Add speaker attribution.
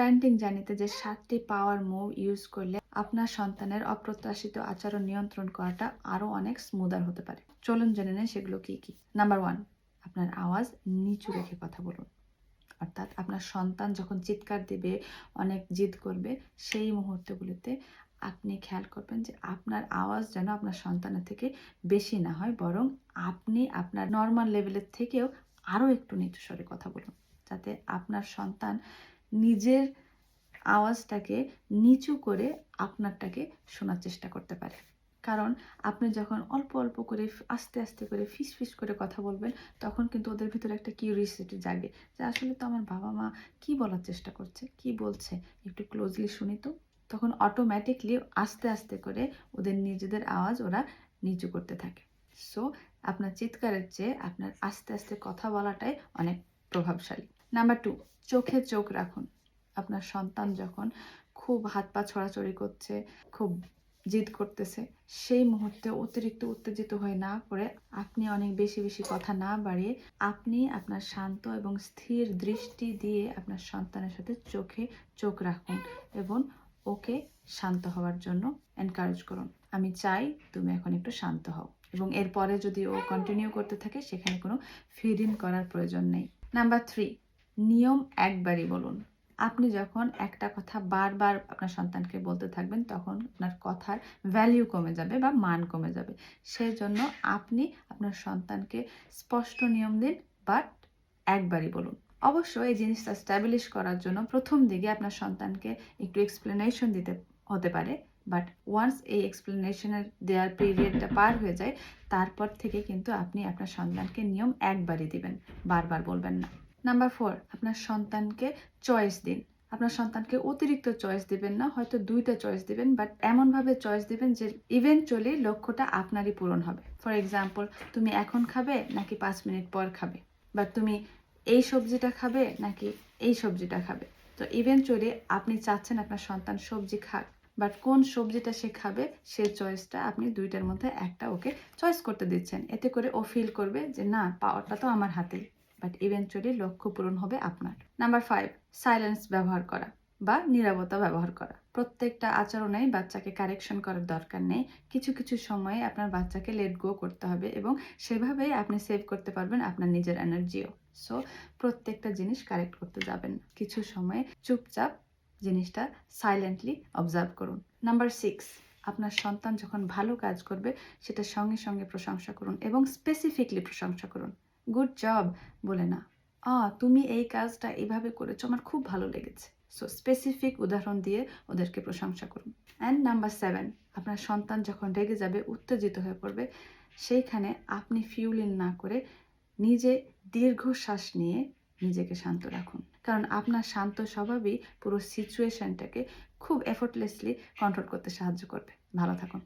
Speaker 1: Parenting জানিতে যে সাতটি পাওয়ার মুভ ইউজ করলে আপনার সন্তানের অপ্রত্যাশিত আচরণ নিয়ন্ত্রণ করাটা আরও অনেক স্মুদার হতে পারে। চলুন জেনে নেন সেগুলো কি কি। নাম্বার ওয়ান আপনার আওয়াজ নিচু রেখে কথা বলুন। অর্থাৎ আপনার সন্তান যখন চিৎকার দেবে, অনেক জিদ করবে, সেই মুহূর্তগুলিতে আপনি খেয়াল করবেন যে আপনার আওয়াজ যেন আপনার সন্তানের থেকে বেশি না হয়, বরং আপনি আপনার নর্মাল লেভেলের থেকেও আরও একটু নিচু স্বরে কথা বলুন। যাতে আপনার সন্তান নিজের আওয়াজটাকে নিচু করে আপনারটাকে শোনার চেষ্টা করতে পারে। কারণ আপনি যখন অল্প অল্প করে আস্তে আস্তে করে ফিস ফিস করে কথা বলবেন, তখন কিন্তু ওদের ভিতরে একটা কিউরিয়াসিটি জাগে যে, আসলে তো আমার বাবা মা কি বলার চেষ্টা করছে? কি বলছে? একটু ক্লোজলি শুনি তো। তখন অটোমেটিকলি আস্তে আস্তে করে ওদের নিজেদের আওয়াজ ওরা নিচু করতে থাকে। সো আপনার চিৎকারের চেয়ে আপনার আস্তে আস্তে কথা বলাটাই অনেক প্রভাবশালী। নাম্বার টু চোখে চোখ রাখুন। আপনার সন্তান যখন খুব হাত পা ছড়াছড়ি করছে, খুব জিদ করতেছে, সেই মুহূর্তে অতিরিক্ত উত্তেজিত হয়ে না পড়ে আপনি অনেক বেশি বেশি কথা না বাড়িয়ে আপনি আপনার শান্ত এবং স্থির দৃষ্টি দিয়ে আপনার সন্তানের সাথে চোখে চোখ রাখুন এবং ওকে শান্ত হওয়ার জন্য এনকারেজ করুন। আমি চাই তুমি এখন একটু শান্ত হও এবং এরপরে যদি ও কন্টিনিউ করতে থাকে, সেখানে কোনো ফিড ইন করার প্রয়োজন নেই। নাম্বার থ্রি নিয়ম একবারই বলুন। আপনি যখন একটা কথা বারবার আপনার সন্তানকে বলতে থাকবেন, তখন আপনার কথার ভ্যালিউ কমে যাবে বা মান কমে যাবে। সেই জন্য আপনি আপনার সন্তানকে স্পষ্ট নিয়ম দিন বাট একবারই বলুন। অবশ্য এই জিনিসটা স্ট্যাবলিশ করার জন্য প্রথম দিকে আপনার সন্তানকে একটু এক্সপ্লেনেশন দিতে হতে পারে বাট ওয়ান্স এই এক্সপ্লেনেশনের দেওয়ার পিরিয়ডটা পার হয়ে যায়, তারপর থেকে কিন্তু আপনি আপনার সন্তানকে নিয়ম একবারই দিবেন, বারবার বলবেন না। নাম্বার ফোর আপনার সন্তানকে চয়েস দিন। আপনার সন্তানকে অতিরিক্ত চয়েস দিবেন না, হয়তো দুইটা চয়েস দিবেন বাট এমনভাবে চয়েস দিবেন যে ইভেনচুয়ালি লক্ষ্যটা আপনারই পূরণ হবে। ফর এক্সাম্পল তুমি এখন খাবে নাকি পাঁচ মিনিট পর খাবে? বা তুমি এই সবজিটা খাবে নাকি এই সবজিটা খাবে? তো ইভেনচুয়ালি আপনি চাচ্ছেন আপনার সন্তান সবজি খাক বাট কোন সবজিটা সে খাবে, সে চয়েসটা আপনি দুইটার মধ্যে একটা ওকে চয়েস করতে দিচ্ছেন। এতে করে ও ফিল করবে যে, না, পাওয়ারটা তো আমার হাতেই। বাট ইভেনচুয়ালি লক্ষ্য পূরণ হবে আপনার। নাম্বার ফাইভ সাইলেন্স ব্যবহার করা বা নিরাপত্তা ব্যবহার করা। প্রত্যেকটা আচরণেই বাচ্চাকে কারেকশন করার দরকার নেই। কিছু কিছু সময়ে আপনার বাচ্চাকে লেট গো করতে হবে এবং সেভাবেই আপনি সেভ করতে পারবেন আপনার নিজের এনার্জিও সো প্রত্যেকটা জিনিস কারেক্ট করতে যাবেন কিছু সময়ে চুপচাপ জিনিসটা সাইলেন্টলি অবজার্ভ করুন। নাম্বার সিক্স আপনার সন্তান যখন ভালো কাজ করবে, সেটা সঙ্গে সঙ্গে প্রশংসা করুন এবং স্পেসিফিকলি প্রশংসা করুন। গুড জব বলে না। আ, তুমি এই কাজটা এইভাবে করেছ, আমার খুব ভালো লেগেছে। সো স্পেসিফিক উদাহরণ দিয়ে ওদেরকে প্রশংসা করুন। অ্যান্ড নাম্বার সেভেন আপনার সন্তান যখন রেগে যাবে, উত্তেজিত হয়ে পড়বে, সেইখানে আপনি ফিউলিন না করে নিজে দীর্ঘশ্বাস নিয়ে নিজেকে শান্ত রাখুন। কারণ আপনার শান্ত স্বভাবই পুরো সিচুয়েশনটাকে খুব এফোর্টলেসলি কন্ট্রোল করতে সাহায্য করবে। ভালো থাকুন।